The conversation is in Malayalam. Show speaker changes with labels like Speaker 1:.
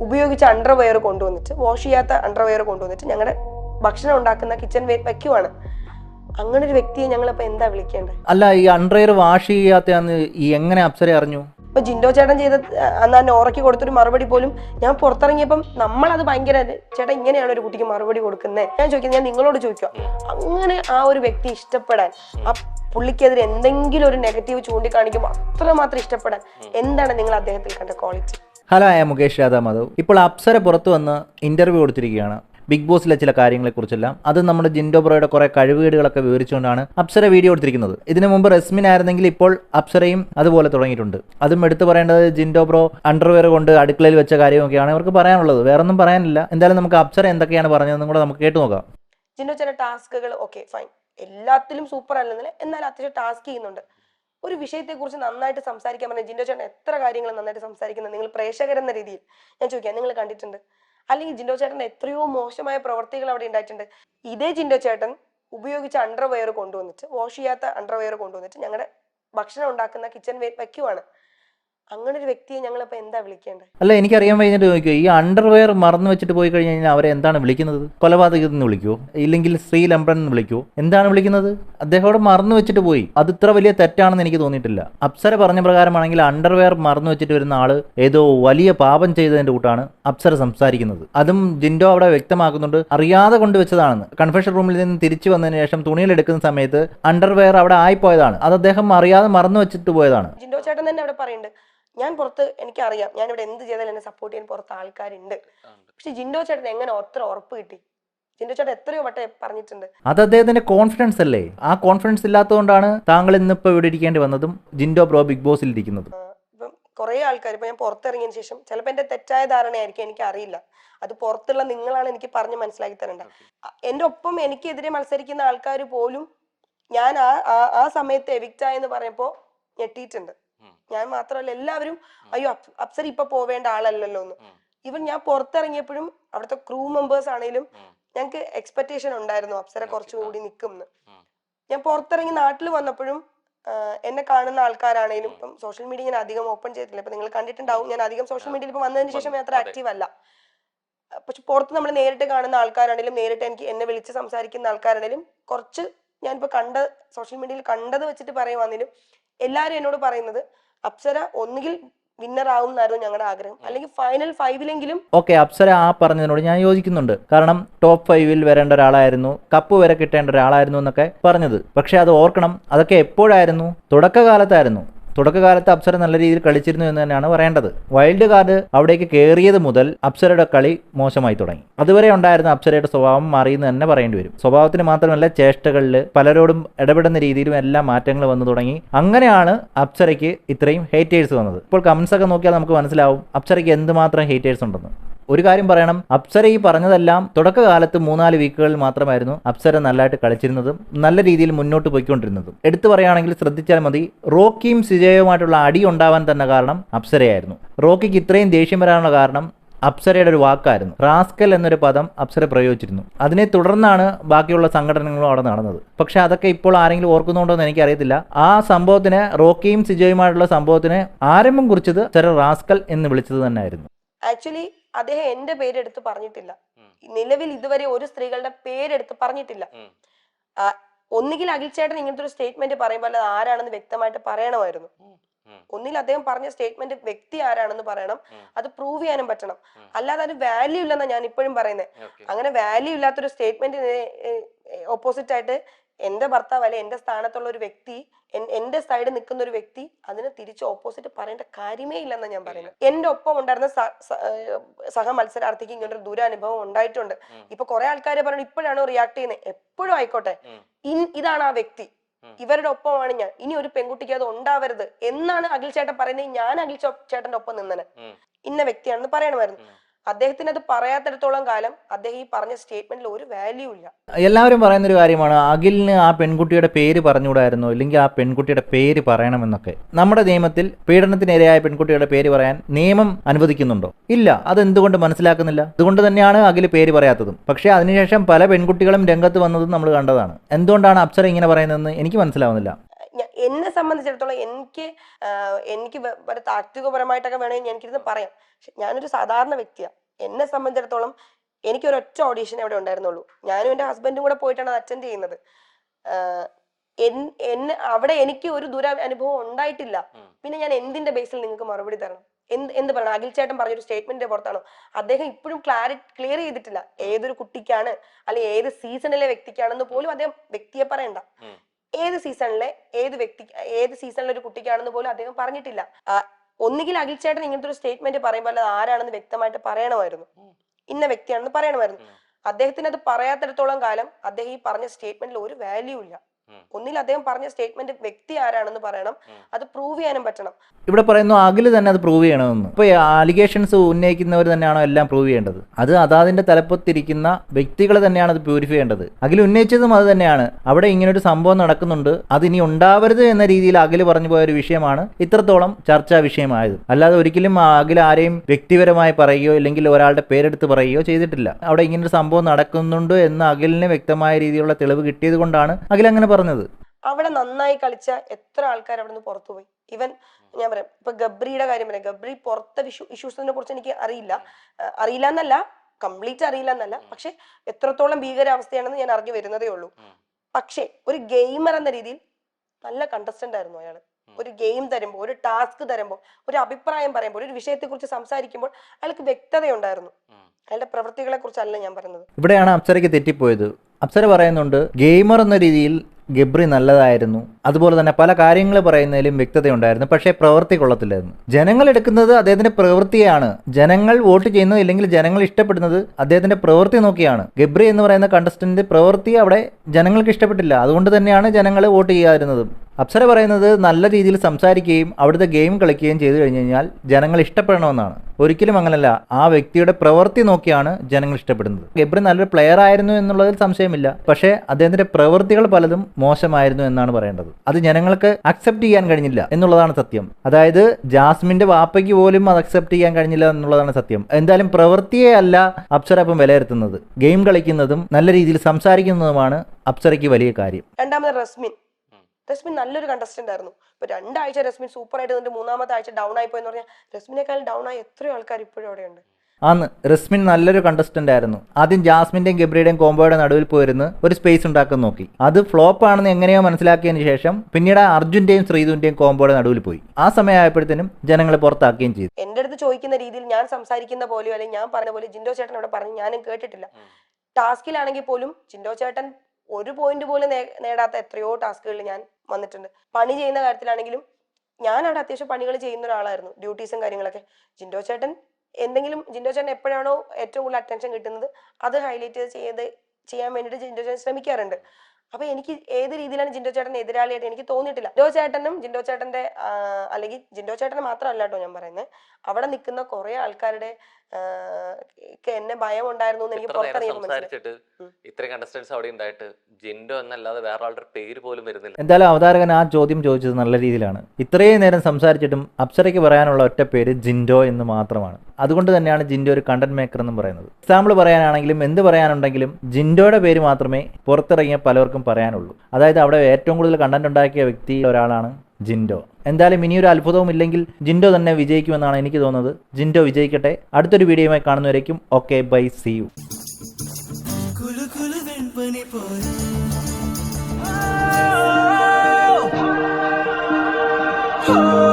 Speaker 1: ഉപയോഗിച്ച അണ്ടർവെയർ കൊണ്ടുവന്നിട്ട് വാഷ് ചെയ്യാത്ത അണ്ടർവെയർ കൊണ്ടുവന്നിട്ട് ഞങ്ങളുടെ ഭക്ഷണം ഉണ്ടാക്കുന്ന കിച്ചൺ വയ്ക്കുവാണ് അങ്ങനെ ഒരു വ്യക്തിയെ ഞങ്ങളിപ്പോൾ എന്താ വിളിക്കേണ്ടത്?
Speaker 2: അല്ല ഈ അണ്ടർവെയർ വാഷ് ചെയ്യാത്തയാന്ന് ഈ എങ്ങനെ അപ്സര അറിഞ്ഞു?
Speaker 1: ഇപ്പൊ ജിൻഡോ ചേട്ടൻ ചെയ്ത ആ, അന്ന് തന്നെ ഉറക്കി കൊടുത്തൊരു മറുപടി പോലും ഞാൻ പുറത്തിറങ്ങിയപ്പം നമ്മളത് ഭയങ്കര ചേട്ടൻ ഇങ്ങനെയാണ് ഒരു കുട്ടിക്ക് മറുപടി കൊടുക്കുന്നത് ഞാൻ ചോദിക്കുന്നത് ഞാൻ നിങ്ങളോട് ചോദിക്കുക അങ്ങനെ ആ ഒരു വ്യക്തി ഇഷ്ടപ്പെടാൻ ആ പുള്ളിക്കെതിരെ എന്തെങ്കിലും ഒരു നെഗറ്റീവ് ചൂണ്ടിക്കാണിക്കുമ്പോൾ അത്രമാത്രം ഇഷ്ടപ്പെടാൻ എന്താണ് നിങ്ങൾ അദ്ദേഹത്തിൽ കണ്ട ക്വാളിറ്റി
Speaker 2: ഹലോ ആയ മുകേഷ് രാധാ മാധവ് ഇപ്പോൾ അപ്സര പുറത്തു വന്ന് ഇന്റർവ്യൂ കൊടുത്തിരിക്കുകയാണ്. ബിഗ് ബോസിലെ ചില കാര്യങ്ങളെക്കുറിച്ചെല്ലാം. അത് നമ്മുടെ ജിൻഡോ ബ്രോയുടെ കുറെ കഴിവുകേടുകളൊക്കെ വിവരിച്ചുകൊണ്ടാണ് അപ്സര വീഡിയോ എടുത്തിരിക്കുന്നത്. ഇതിനു മുമ്പ് റസ്മിൻ ആയിരുന്നെങ്കിൽ ഇപ്പോൾ അപ്സരയും അതുപോലെ തുടങ്ങിയിട്ടുണ്ട്. അതും എടുത്തു പറയേണ്ടത് ജിൻഡോ ബ്രോ അണ്ടർവെയർ കൊണ്ട് അടുക്കളയിൽ വെച്ച കാര്യമൊക്കെയാണ് ഇവർക്ക് പറയാനുള്ളത്. വേറൊന്നും പറയാനില്ല. എന്തായാലും നമുക്ക് അപ്സര എന്തൊക്കെയാണ് പറഞ്ഞതെന്നും കൂടെ നമുക്ക് കേട്ടു നോക്കാം.
Speaker 1: ജിൻഡോ ചില ടാസ്കുകൾ ഓക്കെ ഫൈൻ എല്ലാത്തിലും സൂപ്പർ അല്ലെന്നില്ല? എന്നാൽ അത്യാവശ്യം ടാസ്ക് ചെയ്യുന്നുണ്ട്. ഒരു വിഷയത്തെക്കുറിച്ച് നന്നായിട്ട് സംസാരിക്കാൻ പറഞ്ഞ ജിൻഡോ ചേട്ടൻ എത്ര കാര്യങ്ങൾ നന്നായിട്ട് സംസാരിക്കുന്നത് നിങ്ങൾ പ്രേക്ഷകരെന്ന രീതിയിൽ. ഞാൻ ചോദിക്കാം നിങ്ങൾ കണ്ടിട്ടുണ്ട്. അല്ലെങ്കിൽ ജിൻഡോ ചേട്ടന്റെ എത്രയോ മോശമായ പ്രവർത്തികൾ അവിടെ ഉണ്ടായിട്ടുണ്ട്. ഇതേ ജിൻഡോ ചേട്ടൻ ഉപയോഗിച്ച അണ്ടർവെയർ കൊണ്ടുവന്നിട്ട് വാഷ് ചെയ്യാത്ത അണ്ടർവെയർ കൊണ്ടുവന്നിട്ട് ഞങ്ങളുടെ ഭക്ഷണം ഉണ്ടാക്കുന്ന കിച്ചൺ വെക്കുവാണ്. അങ്ങനെ ഒരു വ്യക്തിയെ ഞങ്ങളിപ്പോൾ എന്താ വിളിക്കേണ്ടത്
Speaker 2: അല്ല എനിക്കറിയാൻ കഴിഞ്ഞിട്ട് ചോദിക്കുക ഈ അണ്ടർവെയർ മറന്നു വെച്ചിട്ട് പോയി കഴിഞ്ഞ് കഴിഞ്ഞാൽ അവരെ എന്താണ് വിളിക്കുന്നത്? കൊലപാതകം എന്ന് വിളിക്കുമോ ഇല്ലെങ്കിൽ ശ്രീലംബൻ എന്ന് വിളിക്കുമോ എന്താണ് വിളിക്കുന്നത്? അദ്ദേഹം അവിടെ മറന്നു വെച്ചിട്ട് പോയി. അത് ഇത്ര വലിയ തെറ്റാണെന്ന് എനിക്ക് തോന്നിയിട്ടില്ല. അപ്സര പറഞ്ഞ പ്രകാരമാണെങ്കിൽ അണ്ടർവെയർ മറന്നു വെച്ചിട്ട് വരുന്ന ആൾ ഏതോ വലിയ പാപം ചെയ്തതിന്റെ കൂട്ടാണ് അപ്സര സംസാരിക്കുന്നത്. അതും ജിൻഡോ അവിടെ വ്യക്തമാക്കുന്നുണ്ട്. അറിയാതെ കൊണ്ടുവച്ചതാണെന്ന് കൺഫെഷൻ റൂമിൽ നിന്ന് തിരിച്ചു വന്നതിന് ശേഷം തുണിയിൽ എടുക്കുന്ന സമയത്ത് അണ്ടർവെയർ അവിടെ ആയിപ്പോയതാണ്. അത് അദ്ദേഹം അറിയാതെ മറന്നു വെച്ചിട്ട് പോയതാണ്.
Speaker 1: ജിൻഡോ ചേട്ടൻ തന്നെ അവിടെ പറയുന്നുണ്ട്. ഞാൻ പുറത്ത് എനിക്കറിയാം. ഞാൻ ഇവിടെ എന്ത് ചെയ്താലും എന്നെ സപ്പോർട്ട് ചെയ്യാൻ പുറത്ത് ആൾക്കാരുണ്ട്. പക്ഷെ ജിൻഡോ ചേട്ടൻ എങ്ങനെ അത്ര ഉറപ്പ് കിട്ടി? ജിൻഡോ ചേട്ടൻ എത്രയോ വട്ടം പറഞ്ഞിട്ടുണ്ട്.
Speaker 2: അത് അദ്ദേഹത്തിന്റെ കോൺഫിഡൻസ് അല്ലേ? ആ കോൺഫിഡൻസ് ഇല്ലാത്തതുകൊണ്ടാണ് താങ്കൾ ഇന്നിപ്പോ ഇവിടെ ഇരിക്കേണ്ടി വന്നതും ജിൻഡോ ബ്രോ ബിഗ് ബോസിൽ ഇരിക്കുന്നതും.
Speaker 1: ഇപ്പം കുറേ ആൾക്കാർ ഇപ്പൊ ഞാൻ പുറത്തിറങ്ങിയതിന് ശേഷം ചിലപ്പോൾ എന്റെ തെറ്റായ ധാരണയായിരിക്കും എനിക്ക് അറിയില്ല അത് പുറത്തുള്ള നിങ്ങളാണ് എനിക്ക് പറഞ്ഞ് മനസ്സിലാക്കി തരേണ്ടത്. എന്റെ ഒപ്പം എനിക്കെതിരെ മത്സരിക്കുന്ന ആൾക്കാർ പോലും ഞാൻ ആ ആ- സമയത്ത് എവിക്റ്റായെന്ന് പറഞ്ഞപ്പോൾ ഞെട്ടിയിട്ടുണ്ട്. ഞാൻ മാത്രമല്ല എല്ലാവരും അയ്യോ അപ്സർ ഇപ്പൊ പോവേണ്ട ആളല്ലല്ലോ എന്ന്. ഇവൻ ഞാൻ പുറത്തിറങ്ങിയപ്പോഴും അവിടുത്തെ ക്രൂ മെമ്പേഴ്സ് ആണെങ്കിലും. ഞങ്ങൾക്ക് എക്സ്പെക്ടേഷൻ ഉണ്ടായിരുന്നു അപ്സര
Speaker 3: കുറച്ചുകൂടി
Speaker 1: കുറച്ചും കൂടി നിൽക്കും ഞാൻ പുറത്തിറങ്ങി നാട്ടിൽ വന്നപ്പോഴും എന്നെ കാണുന്ന ആൾക്കാരാണെങ്കിലും ഇപ്പം സോഷ്യൽ മീഡിയ ഞാൻ അധികം ഓപ്പൺ ചെയ്തിട്ടില്ല. ഇപ്പൊ നിങ്ങൾ കണ്ടിട്ടുണ്ടാവും ഞാൻ അധികം സോഷ്യൽ മീഡിയയിൽ ഇപ്പൊ വന്നതിന് ശേഷം മാത്രം അത്ര ആക്റ്റീവ് അല്ല. പക്ഷെ പുറത്ത് നമ്മൾ നേരിട്ട് കാണുന്ന ആൾക്കാരാണെങ്കിലും നേരിട്ട് എനിക്ക് എന്നെ വിളിച്ച് സംസാരിക്കുന്ന ആൾക്കാരാണെങ്കിലും കുറച്ച് ഞാനിപ്പോ കണ്ട സോഷ്യൽ മീഡിയയിൽ കണ്ടത് വെച്ചിട്ട് പറയുവാണെങ്കിലും എല്ലാവരും എന്നോട് പറയുന്നത് അപ്സര ഒന്നുകിൽ വിന്നർ ആവും എന്നായിരുന്നു ഞങ്ങളുടെ ആഗ്രഹം അല്ലെങ്കിൽ ഫൈനൽ ഫൈവിലെങ്കിലും
Speaker 2: ഓക്കെ അപ്സര ആ പറഞ്ഞതിനോട് ഞാൻ യോജിക്കുന്നുണ്ട്. കാരണം ടോപ്പ് ഫൈവിൽ വരേണ്ട ഒരാളായിരുന്നു കപ്പ് വരെ കിട്ടേണ്ട ഒരാളായിരുന്നു എന്നൊക്കെ പറഞ്ഞത്. പക്ഷെ അത് ഓർക്കണം അതൊക്കെ എപ്പോഴായിരുന്നു? തുടക്കകാലത്തായിരുന്നു. തുടക്കകാലത്ത് അപ്സര നല്ല രീതിയിൽ കളിച്ചിരുന്നു എന്ന് തന്നെയാണ് പറയേണ്ടത്. വൈൽഡ് കാർഡ് അവിടേക്ക് കയറിയത് മുതൽ അപ്സരയുടെ കളി മോശമായി തുടങ്ങി. അതുവരെ ഉണ്ടായിരുന്ന അപ്സരയുടെ സ്വഭാവം മാറിയെന്ന് തന്നെ പറയേണ്ടി വരും. സ്വഭാവത്തിന് മാത്രമല്ല ചേഷ്ടകളിൽ പലരോടും ഇടപെടുന്ന രീതിയിലും എല്ലാം മാറ്റങ്ങൾ വന്നു തുടങ്ങി. അങ്ങനെയാണ് അപ്സരയ്ക്ക് ഇത്രയും ഹേറ്റേഴ്സ് വന്നത്. ഇപ്പോൾ കമൻസ് ഒക്കെ നോക്കിയാൽ നമുക്ക് മനസ്സിലാവും അപ്സരയ്ക്ക് എന്തുമാത്രം ഹേറ്റേഴ്സ് ഉണ്ടെന്ന്. ഒരു കാര്യം പറയണം. അപ്സര ഈ പറഞ്ഞതെല്ലാം തുടക്കകാലത്ത് മൂന്നാൽ വീക്കുകളിൽ മാത്രമായിരുന്നു അപ്സര നല്ലതായിട്ട് കളിച്ചിരുന്നതും നല്ല രീതിയിൽ മുന്നോട്ട് പോയിക്കൊണ്ടിരുന്നതും. എടുത്തു പറയുകയാണെങ്കിൽ ശ്രദ്ധിച്ചാൽ മതി റോക്കിയും സിജയുമായിട്ടുള്ള അടി ഉണ്ടാവാൻ തന്നെ കാരണം അപ്സരയായിരുന്നു. റോക്കിക്ക് ഇത്രയും ദേഷ്യം വരാനുള്ള കാരണം അപ്സരയുടെ ഒരു വാക്കായിരുന്നു. റാസ്കൽ എന്നൊരു പദം അപ്സര പ്രയോഗിച്ചിരുന്നു. അതിനെ തുടർന്നാണ് ബാക്കിയുള്ള സംഘടനകളും അവിടെ നടന്നത്. പക്ഷെ അതൊക്കെ ഇപ്പോൾ ആരെങ്കിലും ഓർക്കുന്നുണ്ടോ എന്ന് എനിക്കറിയത്തില്ല. ആ സംഭവത്തിന് റോക്കിയും സിജയുമായിട്ടുള്ള സംഭവത്തിന് ആരംഭം കുറിച്ചത് അപ്സര റാസ്കൽ എന്ന് വിളിച്ചത് തന്നെയായിരുന്നു.
Speaker 1: ആക്ച്വലി അദ്ദേഹം എന്റെ പേരെടുത്ത് പറഞ്ഞിട്ടില്ല. നിലവിൽ ഇതുവരെ ഒരു സ്ത്രീകളുടെ പേരെടുത്ത് പറഞ്ഞിട്ടില്ല. ഒന്നുകിൽ അഖിൽ ചേട്ടൻ ഇങ്ങനത്തെ ഒരു സ്റ്റേറ്റ്മെന്റ് പറയുമ്പോൾ അത് ആരാണെന്ന് വ്യക്തമായിട്ട് പറയണമായിരുന്നു. ഒന്നിൽ അദ്ദേഹം പറഞ്ഞ സ്റ്റേറ്റ്മെന്റ് വ്യക്തി ആരാണെന്ന് പറയണം. അത് പ്രൂവ് ചെയ്യാനും പറ്റണം. അല്ലാതെ അത് വാല്യൂ ഇല്ലെന്നാണ് ഞാൻ ഇപ്പോഴും പറയുന്നത്. അങ്ങനെ വാല്യൂ ഇല്ലാത്തൊരു സ്റ്റേറ്റ്മെന്റിന് ഓപ്പോസിറ്റ് ആയിട്ട് എന്റെ ഭർത്താവ് അല്ലെ എന്റെ സ്ഥാനത്തുള്ള ഒരു വ്യക്തി എന്റെ എന്റെ സൈഡ് നിൽക്കുന്ന ഒരു വ്യക്തി അതിന് തിരിച്ച് ഓപ്പോസിറ്റ് പറയേണ്ട കാര്യമേ ഇല്ലെന്ന് ഞാൻ പറയുന്നത്. എന്റെ ഒപ്പം ഉണ്ടായിരുന്ന സഹ മത്സരാർത്ഥിക്ക് ഇങ്ങനെ ഒരു ദുരനുഭവം ഉണ്ടായിട്ടുണ്ട്. ഇപ്പൊ കുറെ ആൾക്കാർ പറഞ്ഞു ഇപ്പോഴാണ് റിയാക്ട് ചെയ്യുന്നത് എപ്പോഴും ആയിക്കോട്ടെ. ഇതാണ് ആ വ്യക്തി. ഇവരുടെ ഒപ്പമാണ് ഞാൻ. ഇനി ഒരു പെൺകുട്ടിക്ക് അത് ഉണ്ടാവരുത്. എന്നാണ് അഖിൽ ചേട്ടൻ പറയുന്നത്. ഞാൻ അഖിൽ ചേട്ടന്റെ ഒപ്പം നിന്നത്
Speaker 3: ഉം.
Speaker 1: ഇന്ന വ്യക്തിയാണെന്ന് പറയണമായിരുന്നു. അദ്ദേഹത്തിന് അത് പറയാത്തിടത്തോളം കാലം അദ്ദേഹം ഈ പറഞ്ഞ സ്റ്റേറ്റ്മെന്റിൽ ഒരു വാല്യൂ ഇല്ല.
Speaker 2: എല്ലാവരും പറയുന്ന ഒരു കാര്യമാണ് അഖിലിന് ആ പെൺകുട്ടിയുടെ പേര് പറഞ്ഞുകൂടായിരുന്നോ? അല്ലെങ്കിൽ ആ പെൺകുട്ടിയുടെ പേര് പറയണമെന്നൊക്കെ. നമ്മുടെ നിയമത്തിൽ പീഡനത്തിനിരയായ പെൺകുട്ടിയുടെ പേര് പറയാൻ നിയമം അനുവദിക്കുന്നുണ്ടോ? ഇല്ല. അത് അതെന്തുകൊണ്ട് മനസ്സിലാക്കുന്നില്ല? അതുകൊണ്ട് തന്നെയാണ് അഖിൽ പേര് പറയാത്തതും. പക്ഷേ അതിനുശേഷം പല പെൺകുട്ടികളും രംഗത്ത് വന്നതും നമ്മൾ കണ്ടതാണ്. എന്തുകൊണ്ടാണ് അപ്സര ഇങ്ങനെ പറയുന്നതെന്ന് എനിക്ക് മനസ്സിലാവുന്നില്ല.
Speaker 1: എന്നെ സംബന്ധിച്ചിടത്തോളം എനിക്ക് എനിക്ക് താത്വികപരമായിട്ടൊക്കെ വേണമെങ്കിൽ എനിക്കിരുന്ന് പറയാം. പക്ഷെ ഞാനൊരു സാധാരണ വ്യക്തിയാണ് എന്നെ സംബന്ധിച്ചിടത്തോളം എനിക്ക് ഒരൊറ്റ ഓഡീഷൻ അവിടെ ഉണ്ടായിരുന്നുള്ളൂ. ഞാനും എന്റെ ഹസ്ബൻഡും കൂടെ പോയിട്ടാണ് അത് അറ്റൻഡ് ചെയ്യുന്നത്. എന്നെ അവിടെ എനിക്ക് ഒരു ദുര അനുഭവം ഉണ്ടായിട്ടില്ല പിന്നെ ഞാൻ എന്തിന്റെ ബേസിൽ നിങ്ങൾക്ക് മറുപടി തരണം? എന്ത് എന്ത് പറയണം? അഖിൽ ചേട്ടൻ പറഞ്ഞൊരു സ്റ്റേറ്റ്മെന്റിന്റെ പുറത്താണോ? അദ്ദേഹം ഇപ്പോഴും ക്ലാരി ക്ലിയർ ചെയ്തിട്ടില്ല. ഏതൊരു കുട്ടിക്കാണ് അല്ലെങ്കിൽ ഏത് സീസണിലെ വ്യക്തിക്കാണെന്ന് പോലും അദ്ദേഹം വ്യക്തിയെ പറയണ്ട. ഏത് സീസണിലെ ഏത് വ്യക്തി ഏത് സീസണിലെ ഒരു കുട്ടിക്കാണെന്ന് പോലും അദ്ദേഹം പറഞ്ഞിട്ടില്ല. ഒന്നുകിൽ അഖിൽ ചേട്ടൻ ഇങ്ങനത്തെ ഒരു സ്റ്റേറ്റ്മെന്റ് പറയുമ്പോൾ അത് ആരാണെന്ന് വ്യക്തമായിട്ട് പറയണമായിരുന്നു. ഇന്ന വ്യക്തിയാണെന്ന് പറയണമായിരുന്നു. അദ്ദേഹത്തിന് അത് പറയാത്തിടത്തോളം കാലം അദ്ദേഹം ഈ പറഞ്ഞ സ്റ്റേറ്റ്മെന്റിൽ ഒരു വാല്യൂ ഇല്ല. ഒന്നിൽ അദ്ദേഹം പറഞ്ഞ സ്റ്റേറ്റ്മെന്റ് വ്യക്തി ആരാണെന്ന് പറയണം. അത് പ്രൂവ് ചെയ്യാനും പറ്റണം.
Speaker 2: ഇവിടെ പറയുന്നു അഖിൽ തന്നെ അത് പ്രൂവ് ചെയ്യണമെന്ന്. ഇപ്പൊ അലിഗേഷൻസ് ഉന്നയിക്കുന്നവർ തന്നെയാണോ എല്ലാം പ്രൂവ് ചെയ്യേണ്ടത്? അത് അതാതിന്റെ തലപ്പത്തിരിക്കുന്ന വ്യക്തികൾ തന്നെയാണ് അത് പ്യൂരിഫൈ ചെയ്യേണ്ടത്. അഖിൽ ഉന്നയിച്ചതും അത് തന്നെയാണ്. അവിടെ ഇങ്ങനൊരു സംഭവം നടക്കുന്നുണ്ട്. അത് ഇനി ഉണ്ടാവരുത് എന്ന രീതിയിൽ അഖിൽ പറഞ്ഞു പോയ ഒരു വിഷയമാണ് ഇത്രത്തോളം ചർച്ചാ വിഷയമായത്. അല്ലാതെ ഒരിക്കലും അഖിൽ ആരെയും വ്യക്തിപരമായി പറയുകയോ അല്ലെങ്കിൽ ഒരാളുടെ പേരെടുത്ത് പറയുകയോ ചെയ്തിട്ടില്ല. അവിടെ ഇങ്ങനൊരു സംഭവം നടക്കുന്നുണ്ട് എന്ന് അഖിലിന് വ്യക്തമായ രീതിയിലുള്ള തെളിവ് കിട്ടിയത് കൊണ്ടാണ് അഖിൽ അങ്ങനെ പറഞ്ഞത്.
Speaker 1: അവിടെ നന്നായി കളിച്ച എത്ര ആൾക്കാർ അവിടെ നിന്ന് പുറത്തു പോയി? ഇവൻ ഞാൻ പറയാം ഇപ്പൊ ഗബ്രിയുടെ കാര്യം പറയാം. ഗബ്രി പുറത്തെ ഇഷ്യൂസിനെ കുറിച്ച് എനിക്ക് അറിയില്ല. അറിയില്ല എന്നല്ല കംപ്ലീറ്റ് അറിയില്ല എന്നല്ല പക്ഷെ എത്രത്തോളം ഭീകരാവസ്ഥയാണെന്ന് ഞാൻ അറിഞ്ഞു വരുന്നതേ ഉള്ളൂ. പക്ഷെ ഒരു ഗെയിമർ എന്ന രീതിയിൽ നല്ല കണ്ടസ്റ്റന്റ് ആയിരുന്നു അയാൾ ഒരു ഗെയിം തരുമ്പോൾ ഒരു ടാസ്ക് തരുമ്പോൾ ഒരു അഭിപ്രായം പറയുമ്പോൾ ഒരു വിഷയത്തെ കുറിച്ച് സംസാരിക്കുമ്പോൾ അയാൾക്ക് വ്യക്തതയുണ്ടായിരുന്നു. അയാളുടെ പ്രവൃത്തികളെ കുറിച്ചല്ല ഞാൻ പറയുന്നത്.
Speaker 2: ഇവിടെയാണ് അപ്സരയ്ക്ക് തെറ്റിപ്പോയത്. അപ്സര പറയുന്നുണ്ട് ഗെയിമർ എന്ന രീതിയിൽ ഗബ്രി നല്ലതായിരുന്നു. അതുപോലെ തന്നെ പല കാര്യങ്ങൾ പറയുന്നതിലും വ്യക്തതയുണ്ടായിരുന്നു. പക്ഷേ പ്രവൃത്തി കൊള്ളത്തില്ലായിരുന്നു. ജനങ്ങൾ എടുക്കുന്നത് അദ്ദേഹത്തിന്റെ പ്രവൃത്തിയാണ്. ജനങ്ങൾ വോട്ട് ചെയ്യുന്നത് ഇല്ലെങ്കിൽ ജനങ്ങൾ ഇഷ്ടപ്പെടുന്നത് അദ്ദേഹത്തിന്റെ പ്രവൃത്തി നോക്കിയാണ്. ഗബ്രി എന്ന് പറയുന്ന കണ്ടസ്റ്റന്റിന്റെ പ്രവൃത്തി അവിടെ ജനങ്ങൾക്ക് ഇഷ്ടപ്പെട്ടില്ല. അതുകൊണ്ട് തന്നെയാണ് ജനങ്ങൾ വോട്ട് ചെയ്യാതിരുന്നതും. അപ്സര പറയുന്നത് നല്ല രീതിയിൽ സംസാരിക്കുകയും അവിടുത്തെ ഗെയിം കളിക്കുകയും ചെയ്തു കഴിഞ്ഞു കഴിഞ്ഞാൽ ജനങ്ങൾ ഇഷ്ടപ്പെടണമെന്നാണ്. ഒരിക്കലും അങ്ങനല്ല. ആ വ്യക്തിയുടെ പ്രവൃത്തി നോക്കിയാണ് ജനങ്ങൾ ഇഷ്ടപ്പെടുന്നത്. ഗബ്രി നല്ലൊരു പ്ലെയർ ആയിരുന്നു എന്നുള്ളതിൽ സംശയമില്ല. പക്ഷേ അദ്ദേഹത്തിന്റെ പ്രവൃത്തികൾ പലതും മോശമായിരുന്നു എന്നാണ് പറയേണ്ടത്. അത് ജനങ്ങൾക്ക് അക്സെപ്റ്റ് ചെയ്യാൻ കഴിഞ്ഞില്ല എന്നുള്ളതാണ് സത്യം. അതായത് ജാസ്മിന്റെ വാപ്പയ്ക്ക് പോലും അത് അക്സെപ്റ്റ് ചെയ്യാൻ കഴിഞ്ഞില്ല എന്നുള്ളതാണ് സത്യം. എന്തായാലും പ്രവൃത്തിയെ അല്ല അപ്സര ഇപ്പം വിലയിരുത്തുന്നത്. ഗെയിം കളിക്കുന്നതും നല്ല രീതിയിൽ സംസാരിക്കുന്നതുമാണ് അപ്സരയ്ക്ക് വലിയ കാര്യം.
Speaker 1: രണ്ടാമത് റസ്മിൻ.
Speaker 3: ഉം.
Speaker 1: റസ്മിൻ നല്ലൊരു കണ്ടസ്റ്റന്റ് ആയിരുന്നു. ഇപ്പൊ രണ്ടാഴ്ച രസ്മിൻ സൂപ്പർ ആയിട്ട് നിന്നിട്ട് മൂന്നാമത്തെ ആഴ്ച ഡൗൺ ആയി പോയെന്ന് പറഞ്ഞാൽ രസ്മിനേക്കാൾ ഡൗൺ ആയി എത്രയോ ആൾക്കാർ ഇപ്പോഴും അവിടെയുണ്ട്. അന്ന്
Speaker 2: ആന്ന് റസ്മിൻ നല്ലൊരു കണ്ടസ്റ്റന്റ് ആയിരുന്നു. ആദ്യം ജാസ്മിന്റെയും ഗബ്രിയുടെയും കോംബോയുടെ നടുവിൽ പോയിരുന്ന് ഒരു സ്പേസ് ഉണ്ടാക്കാൻ നോക്കി. അത് ഫ്ലോപ്പ് ആണെന്ന് എങ്ങനെയോ മനസ്സിലാക്കിയതിന് ശേഷം പിന്നീട് അർജുന്റെയും ശ്രീധുവിന്റെയും കോംബോയുടെ നടുവിൽ പോയി. ആ സമയമായപ്പോഴത്തേനും ജനങ്ങളെ പുറത്താക്കുകയും ചെയ്തു.
Speaker 1: എന്റെ അടുത്ത് ചോദിക്കുന്ന രീതിയിൽ ഞാൻ സംസാരിക്കുന്ന പോലെയോ അല്ലെങ്കിൽ ഞാൻ പറഞ്ഞ പോലെ ജിൻഡോ ചേട്ടൻ അവിടെ പറഞ്ഞു ഞാനും കേട്ടിട്ടില്ല. ടാസ്കിലാണെങ്കിൽ പോലും ജിൻഡോ ചേട്ടൻ ഒരു പോയിന്റ് പോലും നേടാത്ത എത്രയോ ടാസ്കുകളിൽ ഞാൻ വന്നിട്ടുണ്ട്. പണി ചെയ്യുന്ന കാര്യത്തിലാണെങ്കിലും ഞാൻ അത്യാവശ്യം പണികൾ ചെയ്യുന്ന ഒരാളായിരുന്നു. ഡ്യൂട്ടീസും കാര്യങ്ങളൊക്കെ. ജിൻഡോ ചേട്ടൻ എന്തെങ്കിലും ജിൻഡോ ചേട്ടൻ എപ്പോഴാണോ ഏറ്റവും കൂടുതൽ അറ്റൻഷൻ കിട്ടുന്നത് അത് ഹൈലൈറ്റ് ചെയ്ത് ചെയ്യാൻ വേണ്ടിയിട്ട് ജിൻഡോ ചേട്ടൻ ശ്രമിക്കാറുണ്ട്. അപ്പൊ എനിക്ക് ഏത് രീതിയിലാണ് ജിൻഡോ ചേട്ടൻ എതിരാളിയായിട്ട് എനിക്ക് തോന്നിയിട്ടില്ല. ജിൻഡോ ചേട്ടനും ജിൻഡോ ചേട്ടന്റെ അല്ലെങ്കിൽ ജിൻഡോ ചേട്ടന് മാത്രമല്ല കേട്ടോ ഞാൻ പറയുന്നത്. അവിടെ നിൽക്കുന്ന കുറെ ആൾക്കാരുടെ എന്നെ ഭയം ഉണ്ടായിരുന്നു എന്ന് എനിക്ക്
Speaker 3: ഇത്രയും കണ്ടസ്റ്റൻസ് അവിടെ ഉണ്ടായിട്ട് ജിൻഡോ എന്നല്ലാതെ വേറെ ആളുടെ പേര് പോലും വരുന്നില്ല.
Speaker 2: എന്തായാലും അവതാരകൻ ആ ചോദ്യം ചോദിച്ചത് നല്ല രീതിയിലാണ്. ഇത്രയും നേരം സംസാരിച്ചിട്ടും അപ്സരയ്ക്ക് പറയാനുള്ള ഒറ്റ പേര് ജിൻഡോ എന്ന് മാത്രമാണ്. അതുകൊണ്ട് തന്നെയാണ് ജിൻഡോ ഒരു കണ്ടന്റ് മേക്കർ എന്നും പറയുന്നത്. എക്സാമ്പിൾ പറയാനാണെങ്കിലും എന്ത് പറയാനുണ്ടെങ്കിലും ജിൻഡോയുടെ പേര് മാത്രമേ പുറത്തിറങ്ങിയ പലർക്കും പറയാനുള്ളൂ. അതായത് അവിടെ ഏറ്റവും കൂടുതൽ കണ്ടന്റ് ഉണ്ടാക്കിയ വ്യക്തി ഒരാളാണ് ജിൻഡോ. എന്തായാലും ഇനിയൊരു അത്ഭുതവും ഇല്ലെങ്കിൽ ജിൻഡോ തന്നെ വിജയിക്കുമെന്നാണ് എനിക്ക് തോന്നുന്നത്. ജിൻഡോ വിജയിക്കട്ടെ. അടുത്തൊരു വീഡിയോയുമായി കാണുന്നവരേക്കും okay bye see you
Speaker 4: Oh